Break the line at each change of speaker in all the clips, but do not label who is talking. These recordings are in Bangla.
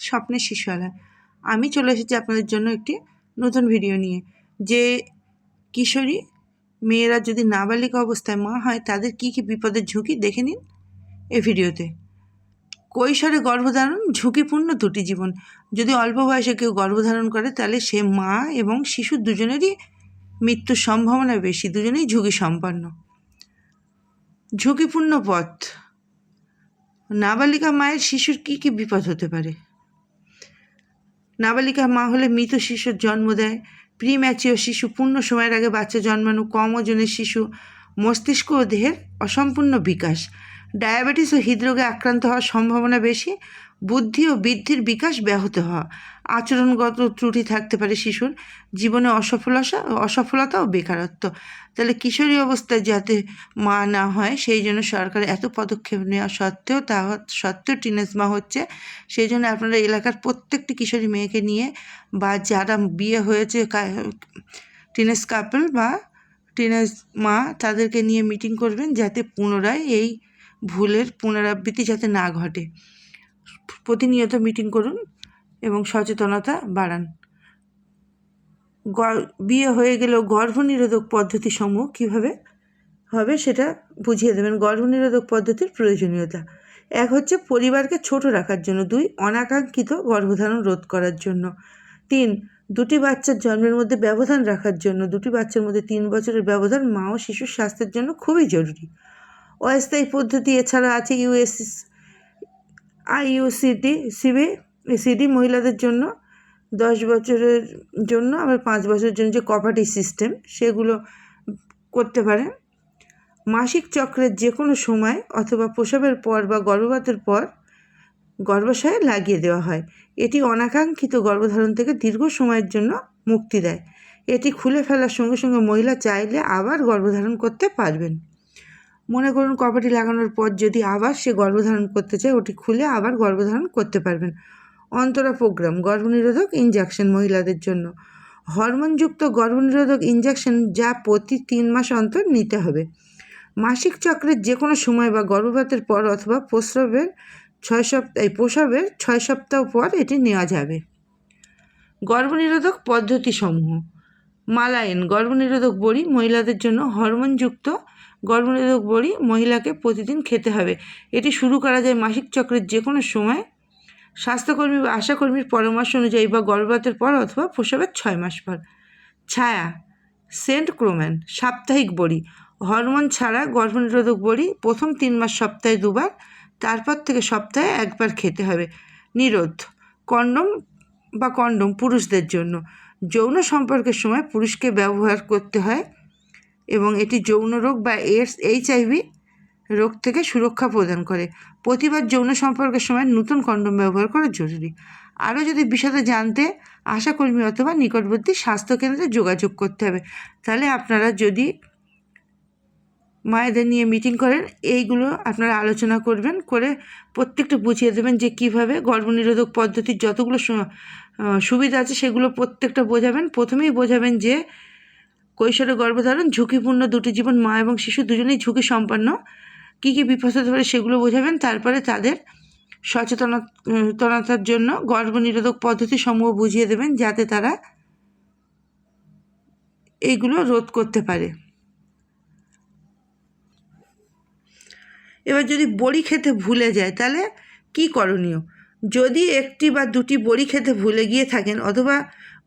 স্বপ্নের শিশুয়ালা আমি চলে এসেছি আপনাদের জন্য একটি নতুন ভিডিও নিয়ে। যে কিশোরী মেয়েরা যদি নাবালিকা অবস্থায় মা হয়, তাদের কী কী বিপদের ঝুঁকি দেখে নিন এই ভিডিওতে কৈশোরে গর্ভধারণ ঝুঁকিপূর্ণ দুটি জীবন। যদি অল্প বয়সে কেউ গর্ভধারণ করে, তাহলে সে মা এবং শিশু দুজনেরই মৃত্যুর সম্ভাবনা বেশি, দুজনেই ঝুঁকি সম্পন্ন। ঝুঁকিপূর্ণ পথ। নাবালিকা মায়ের শিশুর কী কী বিপদ হতে পারে? নাবালিকা মা হলে মৃত শিশুর জন্ম দেয়। প্রি ম্যাচিওর শিশু পূর্ণ সময়ের আগে বাচ্চা জন্মানো কম ওজনের শিশু। মস্তিষ্ক ও দেহের অসম্পূর্ণ বিকাশ। ডায়াবেটিস ও হৃদরোগে আক্রান্ত হওয়ার সম্ভাবনা বেশি। বুদ্ধি ও বৃদ্ধির বিকাশ ব্যাহত হওয়া। আচরণগত ত্রুটি থাকতে পারে শিশুর। জীবনে অসফলতা অসফলতা ও বেকারত্ব। তাহলে কিশোরী অবস্থায় যাতে মা না হয়, সেই জন্য সরকার এত পদক্ষেপ নেওয়া সত্ত্বেও তা সত্ত্বেও টিনেজ মা হচ্ছে, সেই জন্য আপনারা এলাকার প্রত্যেকটি কিশোরী মেয়েকে নিয়ে বা যারা বিয়ে হয়েছে টিনেজ কাপল বা টিনেজ মা, তাদেরকে নিয়ে মিটিং করবেন যাতে পুনরায় এই ভুলের পুনরাবৃত্তি যাতে না ঘটে। প্রতিনিয়ত মিটিং করুন এবং সচেতনতা বাড়ান। বিয়ে হয়ে গেলেও গর্ভনিরোধক পদ্ধতিসমূহ কীভাবে হবে সেটা বুঝিয়ে দেবেন। গর্ভনিরোধক পদ্ধতির প্রয়োজনীয়তা। এক হচ্ছে পরিবারকে ছোট রাখার জন্য। দুই, অনাকাঙ্ক্ষিত গর্ভধারণ রোধ করার জন্য। তিন, দুটি বাচ্চার জন্মের মধ্যে ব্যবধান রাখার জন্য। দুটি বাচ্চার মধ্যে তিন বছরের ব্যবধান মা ও শিশুর স্বাস্থ্যের জন্য খুবই জরুরি। অস্থায়ী পদ্ধতি এছাড়া আছে ইউএস আইইউসিডি, সিবি, সিডি মহিলাদের জন্য, দশ বছরের জন্য, আবার পাঁচ বছরের জন্য যে কপাটি সিস্টেম সেগুলো করতে পারে। মাসিক চক্রের যে কোনো সময় অথবা প্রসবের পর বা গর্ভপাতের পর গর্ভাশয়ে লাগিয়ে দেওয়া হয়। এটি অনাকাঙ্ক্ষিত গর্ভধারণ থেকে দীর্ঘ সময়ের জন্য মুক্তি দেয়। এটি খুলে ফেলার সঙ্গে সঙ্গে মহিলা চাইলে আবার গর্ভধারণ করতে পারবেন। মনে করুন কপাটি লাগানোর পর যদি আবার সে গর্ভধারণ করতে চায়, ওটি খুলে আবার গর্ভধারণ করতে পারবেন। অন্তরা প্রোগ্রাম, গর্ভনিরোধক ইঞ্জেকশন মহিলাদের জন্য। হরমোনযুক্ত গর্ভনিরোধক ইঞ্জেকশন যা প্রতি তিন মাস অন্তর নিতে হবে। মাসিক চক্রের যে কোনো সময় বা গর্ভপাতের পর অথবা প্রসবের ছয় সপ্তাহ প্রসবের ছয় সপ্তাহ পর এটি নেওয়া যাবে। গর্ভনিরোধক পদ্ধতিসমূহ। মালাইন, গর্ভনিরোধক বড়ি মহিলাদের জন্য হরমোনযুক্ত গর্ভনিরোধক বড়ি মহিলাকে প্রতিদিন খেতে হবে। এটি শুরু করা যায় মাসিক চক্রের যে কোনো সময়। স্বাস্থ্যকর্মী বা আশাকর্মীর পরামর্শ অনুযায়ী বা গর্ভপাতের পর অথবা প্রসবের ছয় মাস পর। ছায়া, সেন্ট ক্রোম্যান, সাপ্তাহিক বড়ি হরমোন ছাড়া গর্ভনিরোধক বড়ি প্রথম তিন মাস সপ্তাহে দুবার, তারপর থেকে সপ্তাহে একবার খেতে হবে। নিরোধ, কন্ডম বা কন্ডম পুরুষদের জন্য। যৌন সম্পর্কের সময় পুরুষকে ব্যবহার করতে হয়। এবং এটি যৌন রোগ বা এডস এইচআইভি রোগ থেকে সুরক্ষা প্রদান করে। প্রতিবার যৌন সম্পর্কের সময় নতুন কন্ডম ব্যবহার করা জরুরি। আরও যদি বিশদে জানতে, আশাকর্মী অথবা নিকটবর্তী স্বাস্থ্যকেন্দ্রে যোগাযোগ করতে হবে। তাহলে আপনারা যদি মায়েদের নিয়ে মিটিং করেন, এইগুলো আপনারা আলোচনা করবেন, করে প্রত্যেকটা বুঝিয়ে দেবেন যে কীভাবে গর্ভনিরোধক পদ্ধতির যতগুলো সুবিধা আছে সেগুলো প্রত্যেকটা বোঝাবেন। প্রথমেই বোঝাবেন যে কৈশোরে গর্ভধারণ, ঝুঁকিপূর্ণ দুটি জীবন মা এবং শিশু দুজনেই ঝুঁকি সম্পন্ন কী কী বিপদ হতে পারে সেগুলো বোঝাবেন? তারপরে তাদের সচেতনতার জন্য গর্ভনিরোধক পদ্ধতি সমূহ বুঝিয়ে দেবেন যাতে তারা এইগুলো রোধ করতে পারে। এবার যদি বড়ি খেতে ভুলে যায়, তাহলে কি করণীয়? যদি একটি বা দুটি বড়ি খেতে ভুলে গিয়ে থাকেন অথবা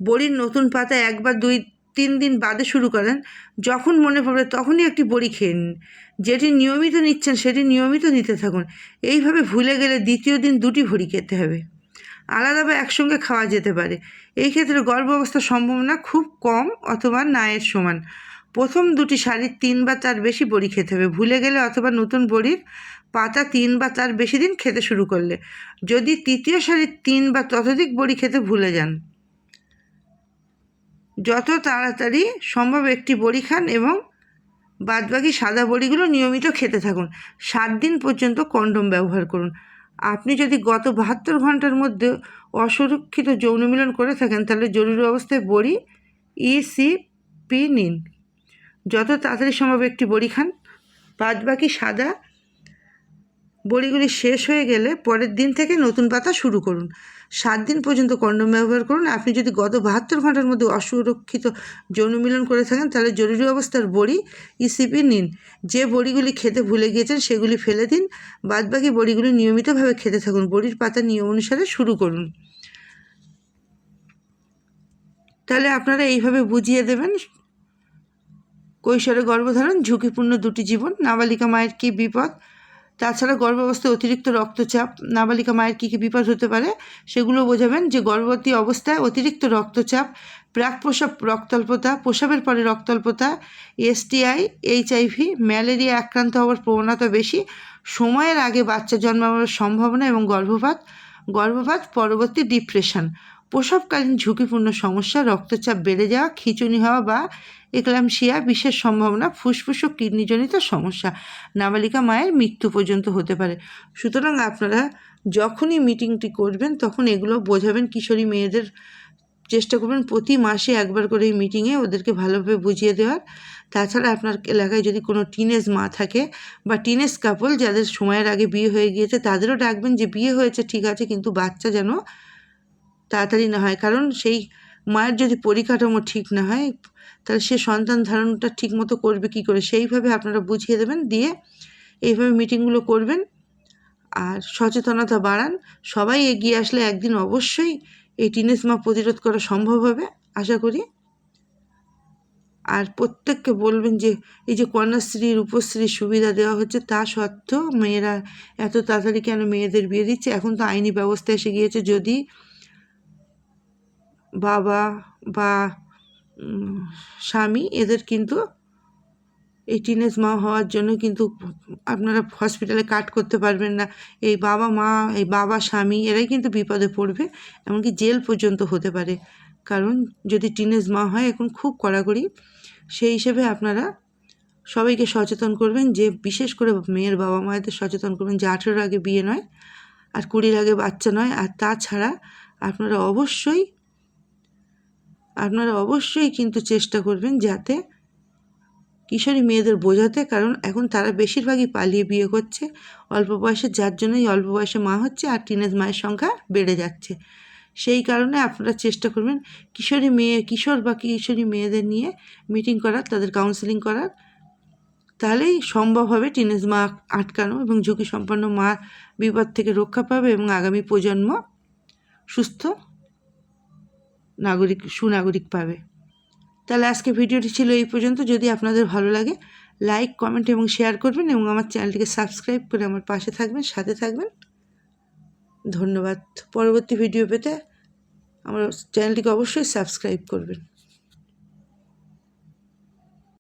বড়ির নতুন পাতা একবার দুই তিন দিন বাদে শুরু করেন, যখন মনে পড়বে তখনই একটি বড়ি খেয়ে নিন। যেটি নিয়মিত নিচ্ছেন সেটি নিয়মিত নিতে থাকুন। এইভাবে ভুলে গেলে দ্বিতীয় দিন দুটি ভরি খেতে হবে। আলাদা বা একসঙ্গে খাওয়া যেতে পারে। এই ক্ষেত্রে গর্ভ অবস্থার সম্ভাবনা খুব কম অথবা নায়ের সমান। প্রথম দুটি শাড়ির তিন বা তার বেশি বড়ি খেতে হবে। ভুলে গেলে অথবা নতুন বড়ির পাতা তিন বা তার বেশি দিন খেতে শুরু করলে। যদি তৃতীয় শাড়ির তিন বা ততোধিক বড়ি খেতে ভুলে যান যত তাড়াতাড়ি সম্ভব একটি বড়ি খান এবং বাদবাকি সাদা বড়িগুলো নিয়মিত খেতে থাকুন। সাত দিন পর্যন্ত কন্ডম ব্যবহার করুন। আপনি যদি গত বাহাত্তর ঘণ্টার মধ্যে অসুরক্ষিত যৌন মিলন করে থাকেন, তাহলে জরুরি অবস্থায় বড়ি ইসিপি নিন। যত তাড়াতাড়ি সম্ভব একটি বড়ি খান। বাদবাকি সাদা বড়িগুলি শেষ হয়ে গেলে পরের দিন থেকে নতুন পাতা শুরু করুন। সাত দিন পর্যন্ত কন্ডোম ব্যবহার করুন। আপনি যদি গত বাহাত্তর ঘণ্টার মধ্যে অসুরক্ষিত যৌন মিলন করে থাকেন, তাহলে জরুরি অবস্থার বড়ি ইসিপি নিন। যে বড়িগুলি খেতে ভুলে গিয়েছেন, সেগুলি ফেলে দিন। বাদবাকি বড়িগুলি নিয়মিতভাবে খেতে থাকুন। বড়ির পাতা নিয়ম অনুসারে শুরু করুন। তাহলে আপনারা এইভাবে বুঝিয়ে দেবেন। কৈশোরে গর্ভধারণ, ঝুঁকিপূর্ণ দুটি জীবন, নাবালিকা মায়ের কী বিপদ? তাছাড়া গর্ভাবস্থায় অতিরিক্ত রক্তচাপ, নাবালিকা মায়ের কী কী বিপদ হতে পারে সেগুলো বোঝাবেন যে গর্ভবতী অবস্থায় অতিরিক্ত রক্তচাপ প্রাক প্রসব রক্তাল্পতা, প্রসবের পরে রক্তাল্পতা এসটিআই এইচআইভি ম্যালেরিয়া আক্রান্ত হওয়ার প্রবণতা বেশি, সময়ের আগে বাচ্চা জন্মানোর সম্ভাবনা এবং গর্ভপাত গর্ভপাত, পরবর্তী ডিপ্রেশন। প্রসবকালীন ঝুঁকিপূর্ণ সমস্যা, রক্তচাপ বেড়ে যাওয়া, খিঁচুনি হওয়া বা এক্লামশিয়া, বিশেষ সম্ভাবনা, ফুসফুস ও কিডনিজনিত সমস্যা। নাবালিকা মায়ের মৃত্যু পর্যন্ত হতে পারে। সুতরাং আপনারা যখনই মিটিংটি করবেন, তখন এগুলো বোঝাবেন, কিশোরী মেয়েদের চেষ্টা করবেন প্রতি মাসে একবার করে এই মিটিংয়ে ওদেরকে ভালোভাবে বুঝিয়ে দেওয়ার। তাছাড়া আপনার এলাকায় যদি কোনো টিনেজ মা থাকে বা টিনেজ কাপল, যাদের সময়ের আগে বিয়ে হয়ে গিয়েছে, তাদেরও ডাকবেন যে, বিয়ে হয়েছে, ঠিক আছে, কিন্তু বাচ্চা যেন তাড়াতাড়ি না হয়। কারণ সেই মায়ের যদি পরিকাঠামো ঠিক না হয়, তাহলে সে সন্তান ধারণটা ঠিক মতো করবে কী করে? সেইভাবে আপনারা বুঝিয়ে দেবেন, দিয়ে এইভাবে মিটিংগুলো করবেন। আর সচেতনতা বাড়ান। সবাই এগিয়ে আসলে একদিন অবশ্যই এই টিনেজ মা প্রতিরোধ করা সম্ভব হবে, আশা করি। আর প্রত্যেককে বলবেন যে, এই যে কন্যাশ্রী রূপশ্রীর সুবিধা দেওয়া হচ্ছে, তা সত্ত্বেও মেয়েরা এত তাড়াতাড়ি কেন মেয়েদের বিয়ে দিচ্ছে? এখন তো আইনি ব্যবস্থা এসে গিয়েছে। যদি বাবা বা স্বামী এদের কিন্তু এই টিনেজ মা হওয়ার জন্য কিন্তু আপনারা হসপিটালে কাট করতে পারবেন না। এই বাবা মা, এই বাবা, স্বামী এরাই কিন্তু বিপদে পড়বে, এমনকি জেল পর্যন্ত হতে পারে। কারণ যদি টিনেজ মা হয়, এখন খুব কড়াকড়ি। সেই হিসেবে আপনারা সবাইকে সচেতন করবেন যে, বিশেষ করে মেয়ের বাবা মায়েদের সচেতন করবেন যে, আঠেরোর আগে বিয়ে নয়, আর কুড়ির আগে বাচ্চা নয়। আর তাছাড়া আপনারা অবশ্যই আপনারা অবশ্যই কিন্তু চেষ্টা করবেন যাতে কিশোরী মেয়েদের বোঝাতে, কারণ এখন তারা বেশিরভাগই পালিয়ে বিয়ে করছে। অল্প বয়সে, যার জন্যই অল্প বয়সে মা হচ্ছে আর টিনেজ মায়ের সংখ্যা বেড়ে যাচ্ছে। সেই কারণে আপনারা চেষ্টা করবেন কিশোরী মেয়ে, কিশোর বা কিশোরী মেয়েদের নিয়ে মিটিং করার, তাদের কাউন্সেলিং করার। তাহলেই সম্ভব হবে টিনেজ মা আটকানো এবং ঝুঁকি সম্পন্ন মা বিপদ থেকে রক্ষা পাবে এবং আগামী প্রজন্ম সুস্থ নাগরিক, সুনাগরিক পাবে। তাহলে আজকে ভিডিওটি ছিল এই পর্যন্ত। যদি আপনাদের ভালো লাগে লাইক কমেন্ট এবং শেয়ার করবেন এবং আমার চ্যানেলটিকে সাবস্ক্রাইব করে আমার পাশে থাকবেন, সাথে থাকবেন। ধন্যবাদ। পরবর্তী ভিডিও পেতে আমার চ্যানেলটিকে অবশ্যই সাবস্ক্রাইব করবেন।